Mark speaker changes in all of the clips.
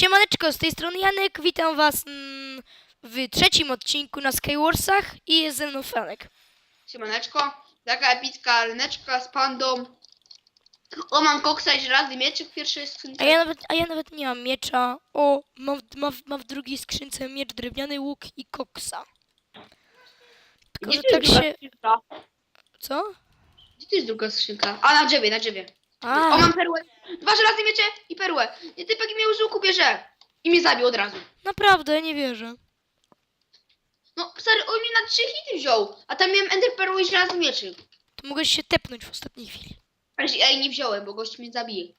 Speaker 1: Siemaneczko, z tej strony Janek, witam was mm, w trzecim odcinku na Skywarsach i jest ze mną Franek.
Speaker 2: Siemaneczko, taka epicka areneczka z pandą. O, mam koksa i żelazny mieczyk w pierwszej
Speaker 1: A
Speaker 2: skrzynce.
Speaker 1: ja nawet, a ja nawet nie mam miecza. O, mam, w- mam, w- mam w drugiej skrzynce miecz, drewniany łuk i koksa. Tylko,
Speaker 2: Gdzie
Speaker 1: że tak
Speaker 2: jest druga
Speaker 1: się...
Speaker 2: skrzynka?
Speaker 1: Co?
Speaker 2: Gdzie tu jest druga skrzynka? A, na drzewie, na drzewie.
Speaker 1: A,
Speaker 2: O, mam perłę. Dwa żelazne miecze i perłę. Nie, typek mnie z łuku bierze. I mnie zabił od razu.
Speaker 1: naprawdę, nie wierzę.
Speaker 2: No, stary, on mnie na trzy hity wziął. A tam miałem ender perłę i żelazny mieczyk.
Speaker 1: To mogłeś się tepnąć w ostatniej chwili.
Speaker 2: Ale ej, nie wziąłem, bo gość mnie zabije.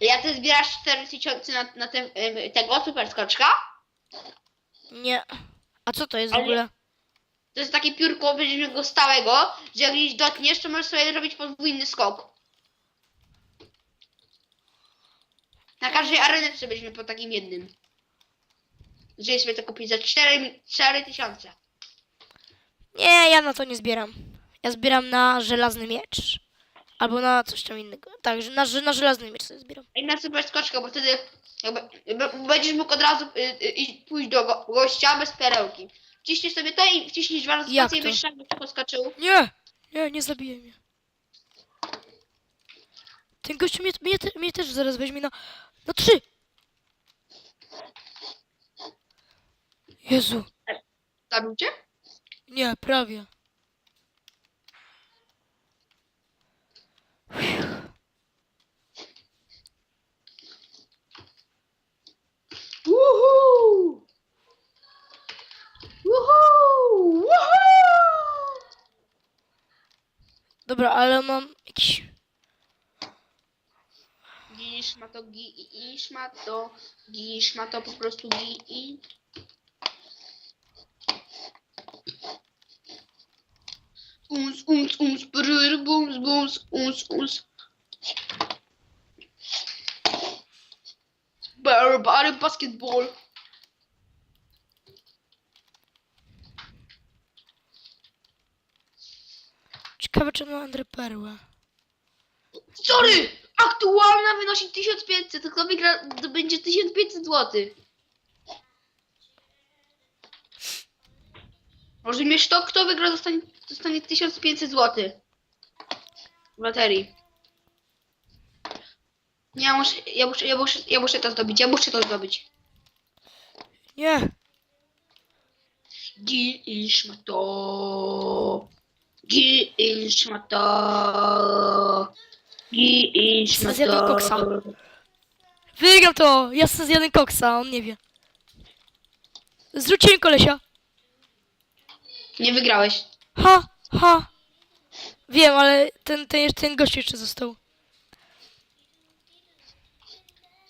Speaker 2: Ja ty zbierasz 4000 na, na te, tego super skoczka?
Speaker 1: Nie. A co to jest w
Speaker 2: Ale-
Speaker 1: ogóle?
Speaker 2: To jest takie piórko, weźmiemy go stałego, że jak gdzieś dotkniesz, to możesz sobie robić podwójny skok. Na każdej areneczce byśmy po takim jednym. Żeby sobie to kupić za 4, 4 tysiące.
Speaker 1: Nie, ja na to nie zbieram. Ja zbieram na żelazny miecz. Albo na coś tam innego. Tak, że na, na żelazny miecz sobie zbieram.
Speaker 2: I na super skoczka, bo wtedy jakby, będziesz mógł od razu y, y, pójść do go, gościa bez perełki. Wciśniesz sobie to i wciśniesz dwa razy
Speaker 1: Jak
Speaker 2: spację i
Speaker 1: to?
Speaker 2: będziesz.
Speaker 1: Nie! Nie, nie zabije mnie. Ten gościu mnie, mnie, te- mnie też zaraz weźmie na... Na trzy! Jezu.
Speaker 2: Zabił cię?
Speaker 1: Nie, prawie.
Speaker 2: Woohoo! Woohoo! Woohoo!
Speaker 1: Dobra, ale mam jakiś...
Speaker 2: Gisz ma to, gi, gisz ma to, gisz ma to po prostu gi i... Uns, uns, uns, brr, bums, bums, uns, uns. Barry, basketball.
Speaker 1: Ciekawe, czy mam Andre Perłę.
Speaker 2: Sorry! Aktualna wynosi 1500, to kto wygra, to będzie 1500 zł. Rozumiesz to? Kto wygra, dostanie, dostanie 1500 zł. W loterii. Nie, Ja muszę, ja, muszę, ja, muszę, ja muszę to zdobyć, ja muszę to zdobyć.
Speaker 1: Nie!
Speaker 2: Gisz ma to. Gisz ma to. Gisz ma
Speaker 1: Zjadłem
Speaker 2: to.
Speaker 1: koksa. Wygram to! Ja sobie zjadę koksa, on nie wie. Zrzuciłem kolesia.
Speaker 2: Nie wygrałeś.
Speaker 1: Ha, ha. Wiem, ale ten, ten, ten gość jeszcze został.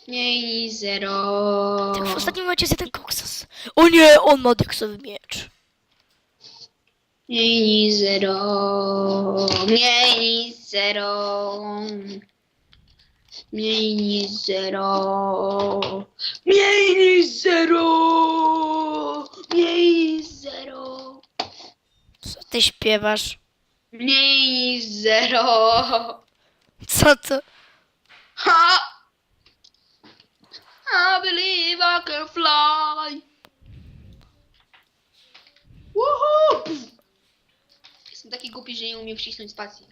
Speaker 2: Mniej zero.
Speaker 1: Tak w ostatnim momencie zjadł koksas. O nie, on ma diaksowy miecz.
Speaker 2: Mniej niż zero. Mniej niż zero. Mniej niż zero. Mniej niż zero. Mniej niż zero.
Speaker 1: Co ty śpiewasz?
Speaker 2: Mniej niż zero.
Speaker 1: Co to?
Speaker 2: Ha! I believe I can fly. Woohoo! Jestem taki głupi, że nie umiem wcisnąć spacji.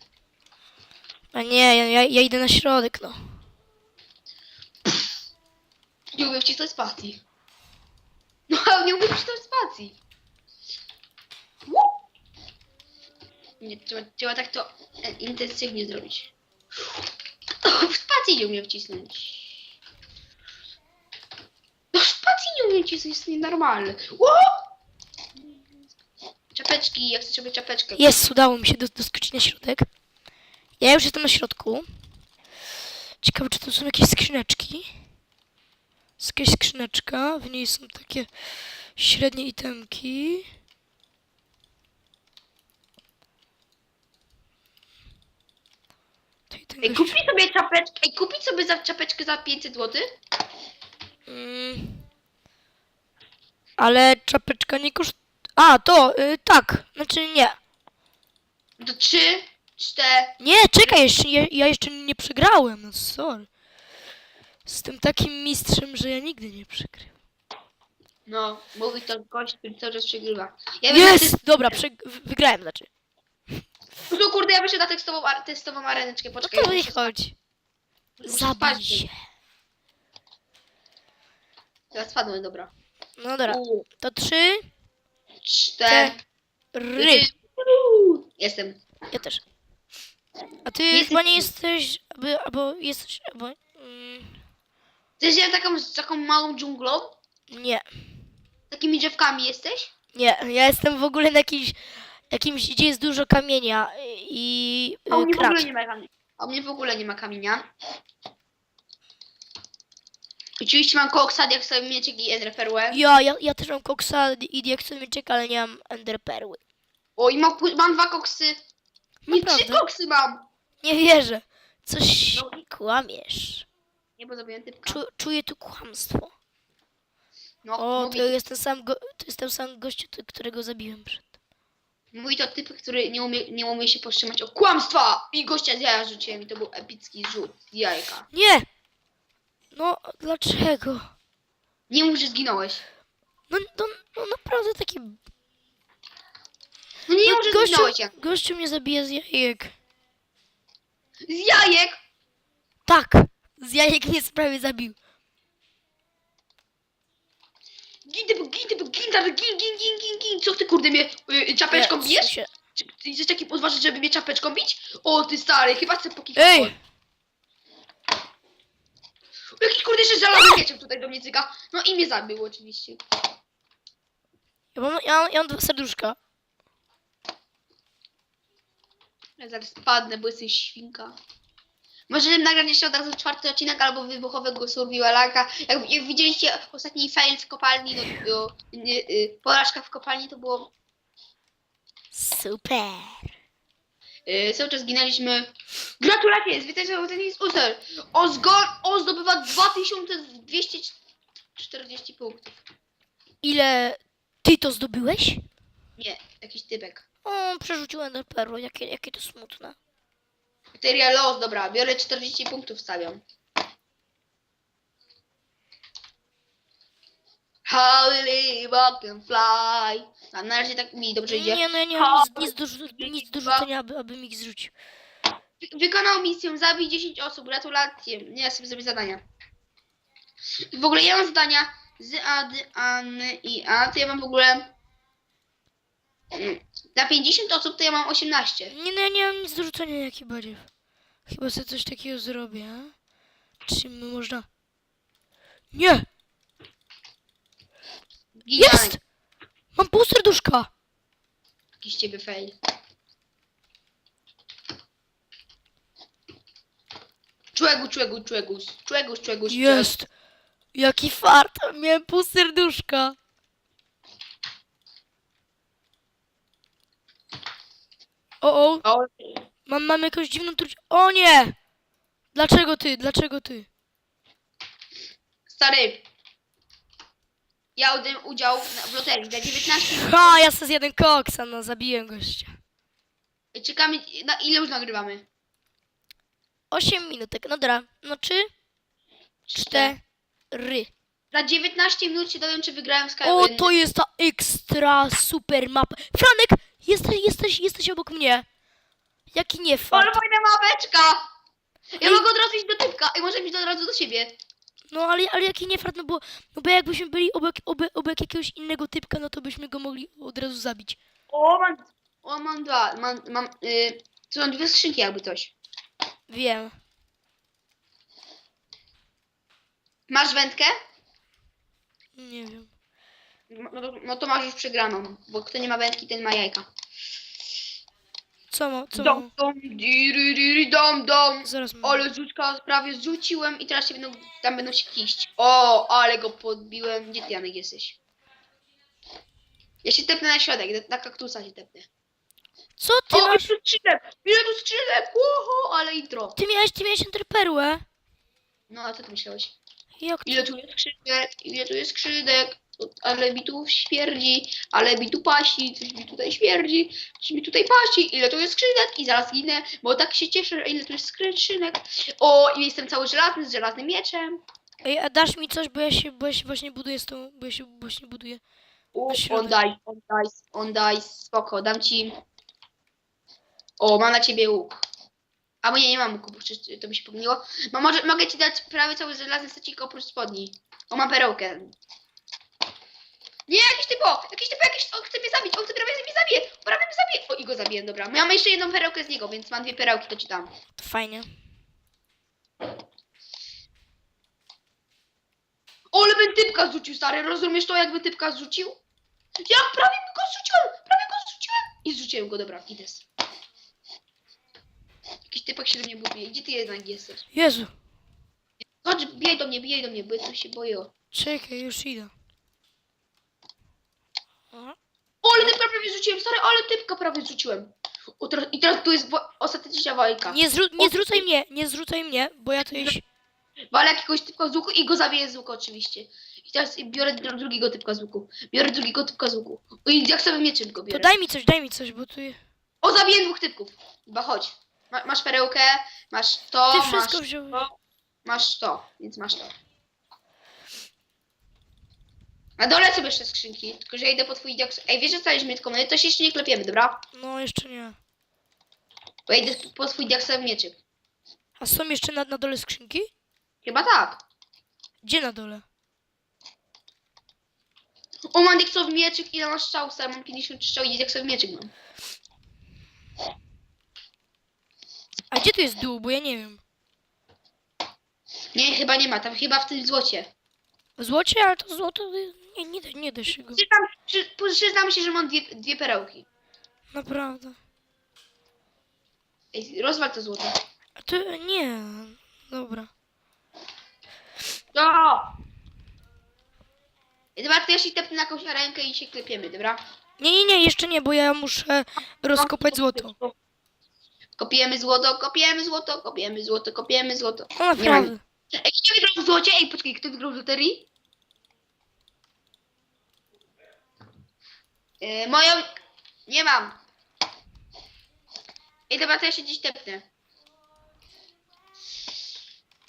Speaker 1: A nie, ja, ja, ja idę na środek, no.
Speaker 2: Nie umiem wcisnąć spacji. No, nie umiem wcisnąć spacji. Nie, trzeba, trzeba tak to e, intensywnie zrobić. O, w spacji nie umiem wcisnąć. No, w spacji nie umiem wcisnąć, jest nienormalne. Ło! Czapeczki, czapeczkę.
Speaker 1: Jest, udało mi się dos- doskoczyć na środek. Ja już jestem na środku. Ciekawe, czy tu są jakieś skrzyneczki. Jest jakaś skrzyneczka, w niej są takie średnie itemki.
Speaker 2: Ej,
Speaker 1: gość-
Speaker 2: kupić sobie czapeczkę, ej, kupić sobie za czapeczkę za 500 zł?
Speaker 1: Mm. Ale czapeczka nie kosztuje. A, to, y, tak. Znaczy nie.
Speaker 2: To trzy cztery.
Speaker 1: Nie, czekaj, jeszcze, ja, ja jeszcze nie przegrałem, no sorry. Jestem takim mistrzem, że ja nigdy nie przegrywam.
Speaker 2: No, mówi to gość, który cały czas przegrywa. Ja
Speaker 1: Jest! Dobra, przeg- wy- wygrałem, znaczy.
Speaker 2: No kurde, ja wyszedłem na tekstową, ar- testową areneczkę,
Speaker 1: No
Speaker 2: poczekaj.
Speaker 1: to chodzi.
Speaker 2: Muszę
Speaker 1: Zabij
Speaker 2: spać.
Speaker 1: się.
Speaker 2: Teraz spadłem, dobra.
Speaker 1: No dobra,
Speaker 2: U,
Speaker 1: to trzy,
Speaker 2: cztery.
Speaker 1: ry.
Speaker 2: Jestem.
Speaker 1: Ja też. A ty
Speaker 2: Jesteś-
Speaker 1: chyba nie jesteś, albo, albo jesteś, albo... Mm,
Speaker 2: Ty jesteś taką, z taką małą dżunglą?
Speaker 1: nie,
Speaker 2: Takimi drzewkami jesteś?
Speaker 1: nie, ja jestem w ogóle na jakimś, jakimś, gdzie jest dużo kamienia i
Speaker 2: A u
Speaker 1: y,
Speaker 2: mnie w
Speaker 1: krat.
Speaker 2: ogóle nie ma kamienia. A u mnie w ogóle nie ma kamienia. Oczywiście mam koksa, jak sobie mieczek i enderperłę.
Speaker 1: Ja, ja, ja też mam koksa i diaksomieczek, ale nie mam enderperły.
Speaker 2: O, i mam, mam dwa koksy. Nie, trzy
Speaker 1: Naprawdę?
Speaker 2: koksy mam.
Speaker 1: Nie wierzę. Coś
Speaker 2: No.
Speaker 1: kłamiesz.
Speaker 2: Nie, bo zrobiłem typka.
Speaker 1: Czu, czuję tu kłamstwo.
Speaker 2: No,
Speaker 1: O,
Speaker 2: mówi,
Speaker 1: to jest ten sam, go, to jest ten sam gościu, t- którego zabiłem przed.
Speaker 2: mówi to typ, który nie umie, nie umie się powstrzymać od kłamstwa. I gościa z jaja rzuciłem i to był epicki rzut z jajka.
Speaker 1: Nie! No, dlaczego?
Speaker 2: Nie mów, że zginąłeś.
Speaker 1: No, no, no naprawdę taki...
Speaker 2: No nie
Speaker 1: no,
Speaker 2: mów, że
Speaker 1: gościu,
Speaker 2: zginąłeś. Jak.
Speaker 1: gościu mnie zabija z jajek.
Speaker 2: Z jajek!
Speaker 1: Tak! Z jajek mnie prawie zabił.
Speaker 2: Gin, gin, gin, gin, gin, gin, gin. Co ty kurde mnie y, czapeczką
Speaker 1: Nie, w
Speaker 2: bijesz? Czy ty jesteś taki odważny, żeby mnie czapeczką bić? O, ty stary, chyba chcę pokikać.
Speaker 1: Ej!
Speaker 2: Jakiś kurde jeszcze żelazny mieczem tutaj do mnie cyka. No i mnie zabił oczywiście.
Speaker 1: Ja mam, ja, mam, ja mam dwa serduszka.
Speaker 2: Ja zaraz spadnę, bo jesteś świnka. Może nagrać jeszcze od razu czwarty odcinek albo wybuchowego survivalaka. Jak, jak widzieliście ostatni fail w kopalni, no, no nie, y, porażka w kopalni to było...
Speaker 1: Super.
Speaker 2: Y, cały czas ginęliśmy. Gratulacje, zwyciężył ten jest User. Ozgor, on zdobywa 2240 punktów.
Speaker 1: Ile ty to zdobyłeś?
Speaker 2: Nie, jakiś typek.
Speaker 1: O, przerzuciłem do perło, jakie, jakie to smutne.
Speaker 2: Bateria los, dobra, biorę 40 punktów stawiam. Holy walk and fly. A na razie tak mi dobrze idzie.
Speaker 1: Nie, no ja nie mam nic, nic, do, rzu- nic do rzucenia, aby, aby mi zrzucił.
Speaker 2: Wy- Wykonał misję, zabij 10 osób, gratulacje. Nie, ja sobie zrobię zadania. I w ogóle ja mam zadania z A, D, A, N i A, to ja mam w ogóle... mm, Na 50 osób to ja mam 18.
Speaker 1: Nie, no ja nie mam nic do rzucenia, jaki badziew. Chyba sobie coś takiego zrobię. Czy my można... Nie! Jest! Mam pół serduszka!
Speaker 2: Jakiś ciebie fail. Człegus, człegus, człegus, człegus, człegus,
Speaker 1: Jest! Jaki fart! Miałem pół serduszka! O, o!
Speaker 2: O,
Speaker 1: Mam, mam jakąś dziwną truć... O nie! Dlaczego ty? Dlaczego ty?
Speaker 2: stary. Ja udałem udział w loterii za 19
Speaker 1: Ha! Ja sobie jeden koksa, no zabiłem gościa.
Speaker 2: Czekamy, na ile już nagrywamy?
Speaker 1: 8 minutek, no dobra. No czy? Cztery.
Speaker 2: Za 19 minut się dowiem, czy wygrałem z
Speaker 1: O, to jest ta ekstra super mapa. Franek! Jesteś, jesteś, jesteś obok mnie. Jaki nie
Speaker 2: Ale
Speaker 1: fart.
Speaker 2: fajna mapeczka! Ja
Speaker 1: Ej.
Speaker 2: mogę od razu iść do typka i może iść od razu do siebie.
Speaker 1: No ale, ale jaki nie fart, no bo, no bo jakbyśmy byli obok, obok, obok jakiegoś innego typka, no to byśmy go mogli od razu zabić.
Speaker 2: O, mam, o, mam dwa, mam, mam, y, to są dwie skrzynki jakby coś.
Speaker 1: Wiem.
Speaker 2: Masz wędkę?
Speaker 1: Nie wiem.
Speaker 2: No, to- no to masz już przegraną, bo kto nie ma wędki, ten ma jajka.
Speaker 1: Co ma, co
Speaker 2: Dom,
Speaker 1: ma?
Speaker 2: dom, diri, diri, dom, dom.
Speaker 1: Zaraz mam.
Speaker 2: Ale Zuczka prawie zrzuciłem i teraz się będą, tam będą się kiść. O, ale go podbiłem. Gdzie ty, Janek, jesteś? Ja się tepnę na środek, na kaktusa się tepnę.
Speaker 1: Co ty
Speaker 2: O,
Speaker 1: masz?
Speaker 2: ile tu skrzynek! Ile tu skrzynek! Oho, ale intro.
Speaker 1: Ty miałeś, ty miałeś enterperłę?
Speaker 2: No, a co ty myślałeś?
Speaker 1: Jak
Speaker 2: Ile tu jest skrzynek? Ile tu jest skrzynek? Ale mi tu śmierdzi, ale mi tu pasi, coś mi tutaj śmierdzi, coś mi tutaj pasi, ile tu jest skrzynek i zaraz ginę, bo tak się cieszę, że ile tu jest skrzynek. O, i jestem cały żelazny, z żelaznym mieczem.
Speaker 1: Ej, a dasz mi coś, bo ja się, bo ja się właśnie buduję z tą, bo ja się właśnie buduję.
Speaker 2: U,
Speaker 1: Na środek.
Speaker 2: on daj, on daj, on daj, spoko, dam ci. O, mam na ciebie łuk. A bo nie, nie mam łuku, bo przecież to mi się pomyliło. No, może, mogę ci dać prawie cały żelazny secik oprócz spodni. O, mam perełkę. Nie, jakiś typo, jakiś typo, jakiś, on chce mnie zabić, on chce prawie mnie zabije, prawie mnie zabije. O, i go zabiję, dobra. Mam jeszcze jedną perełkę z niego, więc mam dwie perełki, to ci dam.
Speaker 1: To fajnie.
Speaker 2: O, ale bym typka zrzucił, stary, rozumiesz to, jakby typka zrzucił? Ja prawie go zrzuciłem, prawie go zrzuciłem. I zrzuciłem go, dobra, idę. Jakiś typek się do mnie buduje. Gdzie ty jednak jesteś?
Speaker 1: Jezu,
Speaker 2: Chodź, bijaj do mnie, bijaj do mnie, bo ja tu się boję.
Speaker 1: czekaj, już idę. O,
Speaker 2: O, ale typka prawie zrzuciłem, stary, ale typka prawie. O, teraz, I teraz tu jest wo- ostateczna walka.
Speaker 1: Nie, zrzu nie zrzucaj mnie, nie zrzucaj mnie, bo ja to jeś...
Speaker 2: Walę jakiegoś typka z łuku i go zabiję z łuku oczywiście. I teraz biorę dr- drugiego typka z łuku. Biorę drugiego typka z łuku. I jak sobie mieczem go
Speaker 1: To
Speaker 2: biorę.
Speaker 1: daj mi coś, daj mi coś, bo tu...
Speaker 2: O, zabiję dwóch typków. Chyba chodź. Ma, masz perełkę, masz to,
Speaker 1: Ty
Speaker 2: masz
Speaker 1: wszystko wziąłeś.
Speaker 2: to, masz to, więc masz to. Na dole sobie jeszcze skrzynki, tylko że ja idę po twój diaks. Ej, wiesz, że staliśmy tylko my, to się jeszcze nie klepiemy, dobra?
Speaker 1: No, jeszcze nie.
Speaker 2: Bo ja idę po twój diaksowy mieczyk.
Speaker 1: A są jeszcze na, na dole skrzynki?
Speaker 2: Chyba tak.
Speaker 1: Gdzie na dole?
Speaker 2: O, mam diaksowy mieczyk, ile masz strzał, stary, mam 50 strzał i diaksowy mieczyk mam.
Speaker 1: A gdzie tu jest dół, bo ja nie wiem.
Speaker 2: Nie, chyba nie ma, tam chyba w tym złocie.
Speaker 1: W złocie, ale to złoto... Nie, nie, da, nie da się go.
Speaker 2: Przyznam, przy, przyznam się, że mam dwie, dwie perełki.
Speaker 1: Naprawdę.
Speaker 2: Ej, rozwal to złoto.
Speaker 1: A to nie... Dobra.
Speaker 2: No! Dobra, to ja się tepnę na jakąś rękę i się klepiemy, dobra?
Speaker 1: Nie, nie, nie, jeszcze nie, bo ja muszę rozkopać złoto.
Speaker 2: Kopiemy złoto, kopiemy złoto, kopiemy złoto, kopiemy złoto.
Speaker 1: No naprawdę.
Speaker 2: Ej, kto wygrał w złocie? Ej, poczekaj, kto wygrał w loterii? Yy, moją... Nie mam. Ej, dobra, to ja się gdzieś tepnę.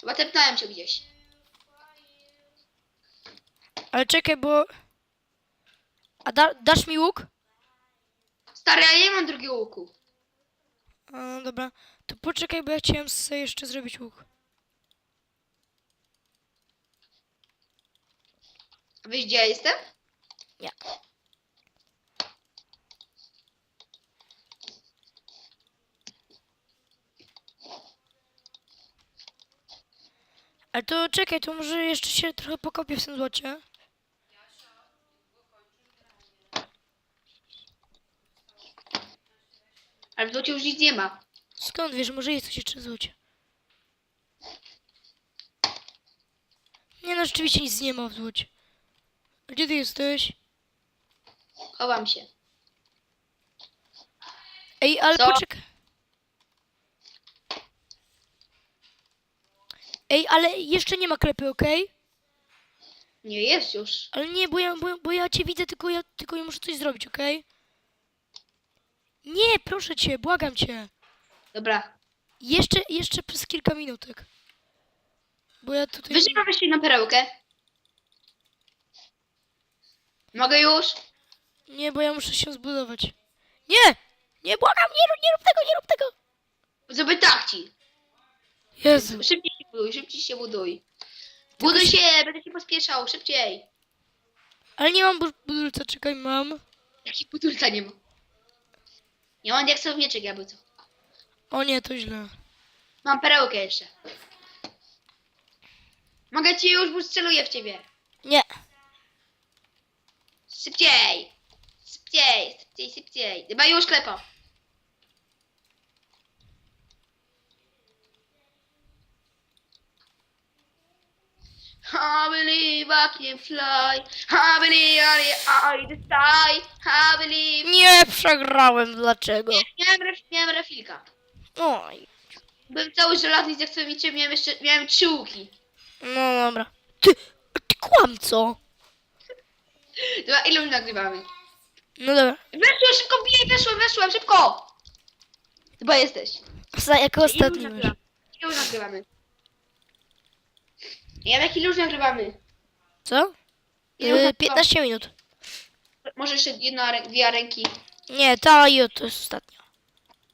Speaker 2: Chyba tepnąłem się gdzieś.
Speaker 1: Ale czekaj, bo... A da, dasz mi łuk?
Speaker 2: Stary, ja nie mam drugiego łuku.
Speaker 1: A, dobra. To poczekaj, bo ja chciałem sobie jeszcze zrobić łuk.
Speaker 2: A wiesz, gdzie ja jestem?
Speaker 1: Nie. Ale to czekaj, to może jeszcze się trochę pokopię w tym złocie.
Speaker 2: Ale w złocie już nic nie ma.
Speaker 1: Skąd wiesz, może jest coś jeszcze w złocie? Nie no, rzeczywiście nic nie ma w złocie. A Gdzie ty jesteś?
Speaker 2: Chowam się.
Speaker 1: Ej, ale
Speaker 2: Co?
Speaker 1: poczekaj. Ej, ale jeszcze nie ma klepy, okej?
Speaker 2: Nie, jest już.
Speaker 1: Ale nie, bo ja, bo, bo ja cię widzę, tylko ja, tylko ja muszę coś zrobić, okej? Nie, proszę cię, błagam cię.
Speaker 2: Dobra.
Speaker 1: Jeszcze, jeszcze przez kilka minutek. Bo ja tutaj...
Speaker 2: Mam jeszcze jedną perełkę? Mogę już?
Speaker 1: Nie, bo ja muszę się zbudować. Nie! Nie, błagam, nie, rób- nie rób tego, nie rób tego!
Speaker 2: Zrobię tak ci.
Speaker 1: Jezu.
Speaker 2: Szybciej się buduj, szybciej się buduj. Buduj się, będę się pospieszał, szybciej.
Speaker 1: Ale nie mam bud- budulca, czekaj, mam.
Speaker 2: Jaki budulca nie ma. Nie mam jak sobie mieczek, jakby co.
Speaker 1: O nie, to źle.
Speaker 2: Mam perełkę jeszcze. Mogę ci już, bo strzeluję w ciebie.
Speaker 1: Nie.
Speaker 2: Szybciej. Szybciej, szybciej, szybciej. Chyba już klepa. I believe I can fly. I believe I I the sky. I believe.
Speaker 1: Nie, przegrałem, dlaczego?
Speaker 2: Miałem, ref, miałem refilka.
Speaker 1: Oj.
Speaker 2: Byłem cały żelazny i jak sobie liczę, miałem jeszcze, miałem trzy łuki.
Speaker 1: No dobra. Ty, ty kłamco.
Speaker 2: Dobra, ile już nagrywamy?
Speaker 1: No dobra.
Speaker 2: Weszłem, szybko bijaj, weszłem, weszłem, szybko! Chyba jesteś.
Speaker 1: Osta- jako
Speaker 2: Ile już
Speaker 1: ostatni masz.
Speaker 2: nagrywamy? Ile już nagrywamy? Janek, ile już nagrywamy?
Speaker 1: Co?
Speaker 2: Ile
Speaker 1: Yy,
Speaker 2: nagrywamy?
Speaker 1: 15 minut.
Speaker 2: Może jeszcze jedna, rę- dwie ręki.
Speaker 1: Nie, ta i to jest ostatnia.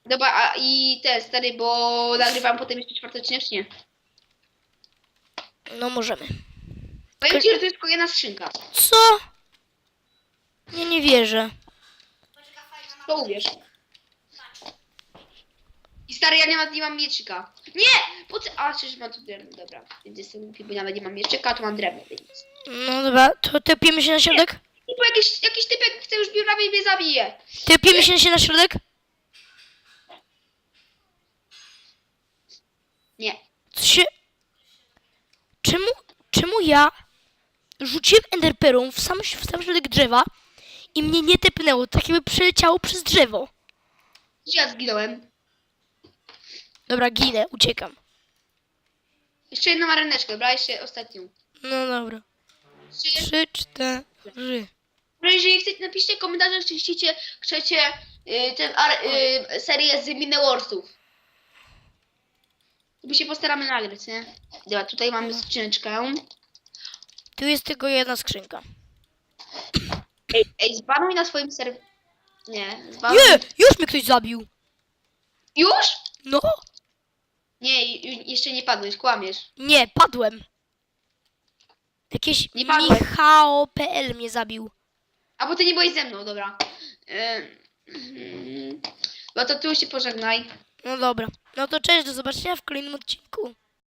Speaker 2: Dobra, a i te stary, bo nagrywam potem jeszcze czwarty odcinek, czy nie?
Speaker 1: No możemy.
Speaker 2: Powiem ci, że to jest tylko jedna skrzynka.
Speaker 1: Co? Nie, nie wierzę.
Speaker 2: To uwierz. I stary, ja nie mam, nie mam mieczyka. Nie! Po co? A, przecież mam tu drewno, dobra. Więc jestem głupi, bo nawet nie mam mieczyka, to mam drewno, więc...
Speaker 1: No dobra, to tepimy się na środek?
Speaker 2: I bo jakiś, jakiś typek chce już biurawie i mnie zabije.
Speaker 1: Tepimy się na środek?
Speaker 2: Nie.
Speaker 1: Co się... Czemu, czemu ja rzuciłem enderperą w sam, w sam środek drzewa i mnie nie tepnęło, tak jakby przeleciało przez drzewo.
Speaker 2: Ja zginąłem?
Speaker 1: Dobra, ginę, uciekam.
Speaker 2: Jeszcze jedną maryneczkę, dobra? Jeszcze ostatnią.
Speaker 1: No dobra.
Speaker 2: Jeszcze
Speaker 1: Trzy, cztery.
Speaker 2: Dobra, jeżeli chcecie, napiszcie w komentarzach, czy chcecie, chcecie y, tę y, serię z Minewarsów. My się postaramy nagrać, nie? Dobra, tutaj mamy skrzyneczkę.
Speaker 1: Tu jest tylko jedna skrzynka.
Speaker 2: Ej, ej zbanuj na swoim serw... Nie, zbanuj...
Speaker 1: Nie! Już mnie ktoś zabił!
Speaker 2: Już?
Speaker 1: No!
Speaker 2: Nie, ju- jeszcze nie padłeś, kłamiesz.
Speaker 1: Nie, padłem.
Speaker 2: Nie padłeś.
Speaker 1: Michao.pl mnie zabił.
Speaker 2: A bo ty nie byłeś ze mną, dobra. Ym, No to tu się pożegnaj.
Speaker 1: No dobra. No to cześć, do zobaczenia w kolejnym odcinku.